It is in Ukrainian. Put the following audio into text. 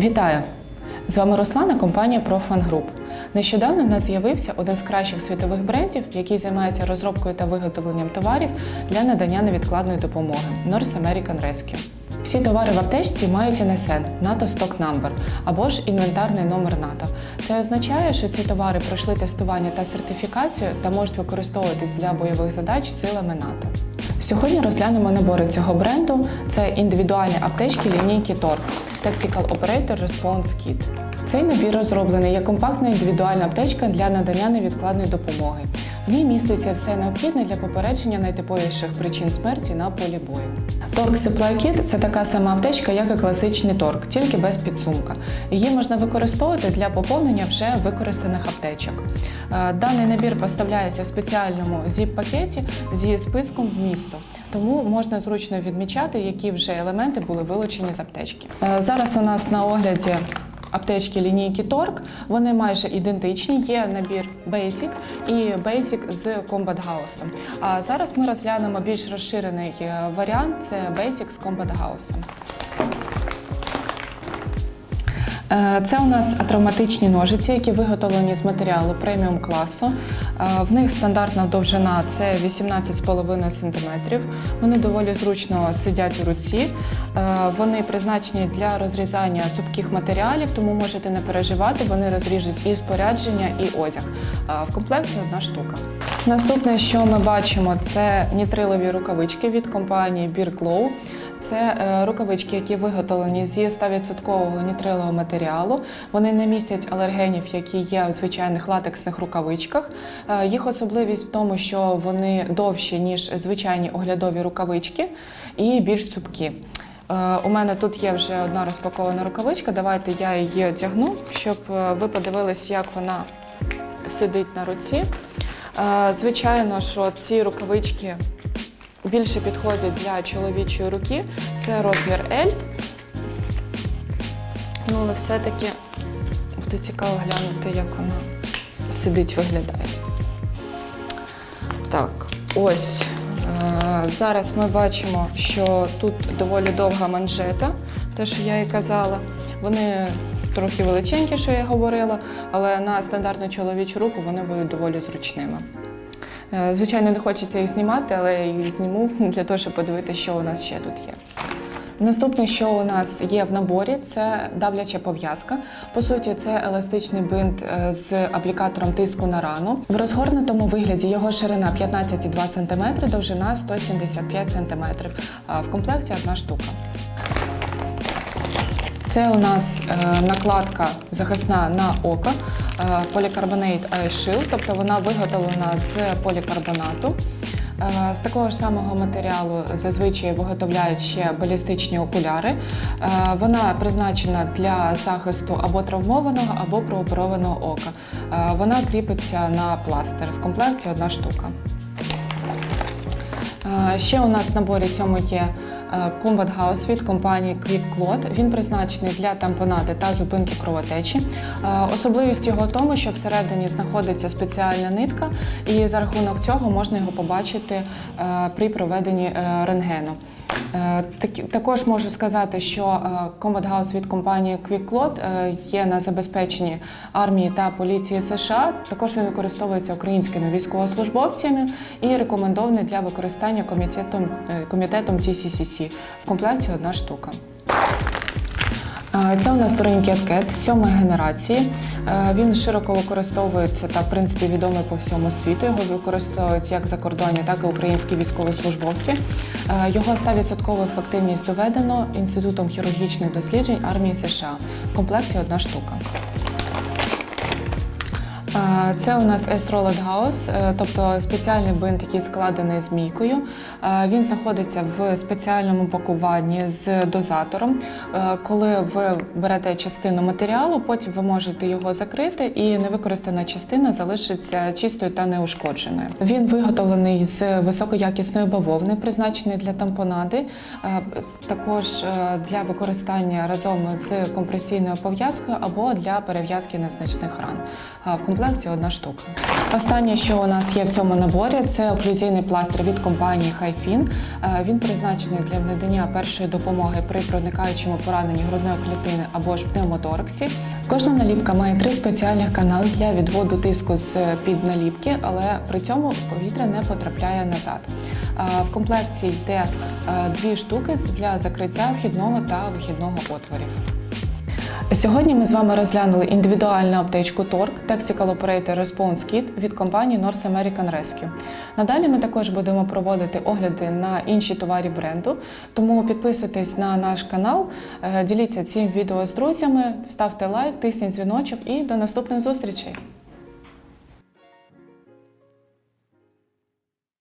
Вітаю! З вами Руслана, компанія Profan Group. Нещодавно в нас з'явився один з кращих світових брендів, який займається розробкою та виготовленням товарів для надання невідкладної допомоги North American Rescue. Всі товари в аптечці мають NSN – НАТО Stock Number або ж інвентарний номер НАТО. Це означає, що ці товари пройшли тестування та сертифікацію та можуть використовуватись для бойових задач силами НАТО. Сьогодні розглянемо набори цього бренду. Це індивідуальні аптечки лінійки Torque Tactical Operator Response Kit. Цей набір розроблений як компактна індивідуальна аптечка для надання невідкладної допомоги. В ній міститься все необхідне для попередження найтиповіших причин смерті на полі бою. Torque Supply Kit – це така сама аптечка, як і класичний торк, тільки без підсумка. Її можна використовувати для поповнення вже використаних аптечок. Е, Даний набір поставляється в спеціальному зіп-пакеті зі списком вмісту, тому можна зручно відмічати, які вже елементи були вилучені з аптечки. Е, Зараз у нас на огляді аптечки лінійки торг Вони майже ідентичні. Є набір Basic і Basic з Combat House. А зараз ми розглянемо більш розширений е, варіант це Basic з Combat House. Е, Це у нас травматичні ножиці, які виготовлені з матеріалу преміум класу. Е, В них стандартна довжина це 18,5 см. Вони доволі зручно сидять у руці. Е, Вони призначені для розрізання цупких матеріалів, тому можете не переживати, вони розріжуть і спорядження, і одяг. В комплекті одна штука. Наступне, що ми бачимо, це нітрилові рукавички від компанії Beer Glow. Це е, рукавички, які виготовлені зі 100% нітрилового матеріалу. Вони не містять алергенів, які є в звичайних латексних рукавичках. Е, Їх особливість в тому, що вони довші, ніж звичайні оглядові рукавички, і більш цупкі. Е, У мене тут є вже одна розпакована рукавичка. Давайте я її одягну, щоб ви подивились, як вона сидить на руці. Звичайно, що ці рукавички більше підходять для чоловічої руки. Це розмір L. Ну, але все-таки буде цікаво глянути, як вона сидить, виглядає. Так, ось. е, Зараз ми бачимо, що тут доволі довга манжета, те, що я і казала. Вони трохи величенькі, що я говорила, але на стандартну чоловічу руку вони будуть доволі зручними. Е, Звичайно, не хочеться їх знімати, але я їх зніму для того, щоб подивитися, що у нас ще тут є. Наступне, що у нас є в наборі, це давляча пов'язка. По суті, це еластичний бинт е, з аплікатором тиску на рану. В розгорнутому вигляді його ширина 15,2 см, довжина 175 см. В комплекті одна штука. Це у нас е, накладка захисна на око е, Polycarbonate Eye Shield, тобто вона виготовлена з полікарбонату. Е, З такого ж самого матеріалу зазвичай виготовляють ще балістичні окуляри. Е, Вона призначена для захисту або травмованого, або прооперованого ока. Вона кріпиться на пластир. В комплекті одна штука. Ще у нас в наборі цьому є е, Combat House від компанії Quick Clot. Він призначений для тампонади та зупинки кровотечі. Е, Особливість його в тому, що всередині знаходиться спеціальна нитка, і за рахунок цього можна його побачити е, при проведенні рентгену. Е, Також можу сказати, що е, Combat House від компанії QuickClot е, є на забезпеченні армії та поліції США. Також він використовується українськими військовослужбовцями і рекомендований для використання комітетом, комітетом TCCC. В комплекті одна штука. Е, Це у нас турнікет сьомої генерації. Е, Він широко використовується та, в принципі, відомий по всьому світу. Його використовують як закордонні, так і українські військовослужбовці. Е, Його 100% ефективність доведено Інститутом хірургічних досліджень армії США. В комплекті одна штука. Це у нас S-Rolled House, е, тобто спеціальний бинт, який складений змійкою. Е, Він знаходиться в спеціальному пакуванні з дозатором. Е, Коли ви берете частину матеріалу, потім ви можете його закрити, і невикористана частина залишиться чистою та неушкодженою. Він виготовлений з високоякісної бавовни, призначений для тампонади, також для використання разом з компресійною пов'язкою або для перев'язки незначних ран. Комплекті одна штука. Останнє, що у нас є в цьому наборі, це оклюзійний пластир від компанії Хайфін. Е, Він призначений для надання першої допомоги при проникаючому пораненні грудної клітини або ж пневмотораксі. Кожна наліпка має три спеціальних канали для відводу тиску з під наліпки, але при цьому повітря не потрапляє назад. Е, В комплекті йде е, дві штуки для закриття вхідного та вихідного отворів. Сьогодні ми з вами розглянули індивідуальну аптечку Torque Tactical Operator Response Kit від компанії North American Rescue. Надалі ми також будемо проводити огляди на інші товарі бренду, тому підписуйтесь на наш канал, е, діліться цим відео з друзями, ставте лайк, тисніть дзвіночок і до наступних зустрічей!